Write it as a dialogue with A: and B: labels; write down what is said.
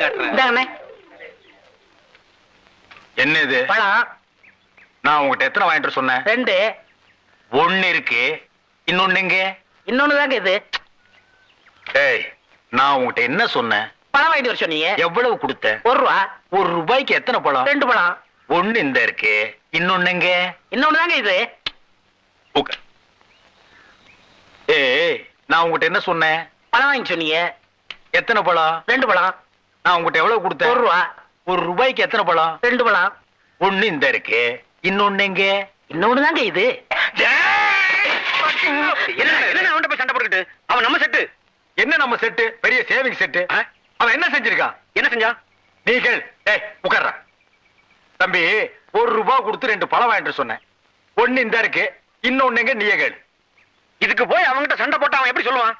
A: காட்டுறேன்.
B: என்ன இது
C: பழம்.
B: நான் உங்ககிட்ட எத்தனை வாங்கிட்டு சொன்னேன்?
C: ரெண்டு.
B: ஒண்ணு இருக்கு இன்னொன்னு எங்க?
C: இன்னொன்னு தாங்க இது.
B: ஏய் நான் உங்ககிட்ட என்ன சொன்னேன்?
C: பழம் வாங்கிட்டு வர சொன்னீங்க.
B: எவ்வளவு கொடுத்த?
C: ஒரு ரூபா.
B: ஒரு ரூபாய்க்கு எத்தனை பழம்?
C: ரெண்டு பழம்.
B: ஒண்ணு இந்த இருக்கு இன்னொன்னு எங்க?
C: இன்னொன்னு தாங்க இது.
B: ஏய் நான் உங்ககிட்ட என்ன சொன்னேன்?
C: பழம் வாங்கி சொன்னீங்க.
B: எத்தனை பழம்?
C: ரெண்டு பழம்.
B: நான் உங்ககிட்ட எவ்வளவு கொடுத்தேன்?
C: ஒரு ரூபா.
B: ஒரு ரூபாய்க்கு எத்தனை பழம்?
C: ரெண்டு பழம்.
B: ஒண்ணு இந்த இருக்கு இன்னொன்னு எங்க
C: இன்னொன்னு தாங்க இது.
A: என்ன போய் சண்டை போட்டுக்கிட்டு? அவன் நம்ம செட்டு.
B: என்ன நம்ம செட்டு? பெரிய சேவிங் செட்டு? அவன் என்ன செஞ்சிருக்கான்?
A: என்ன செஞ்சா?
B: நீ கேள். ஏய் உட்கார்றா. தம்பி ஒரு ரூபாய் கொடுத்து ரெண்டு பழம் வாங்கிட்டு சொன்னேன். ஒண்ணு இந்த இருக்கு இன்னொன்னு எங்க கேள்.
A: இதுக்கு போய் அவன்கிட்ட சண்டை போட்டு அவன் எப்படி சொல்லுவான்?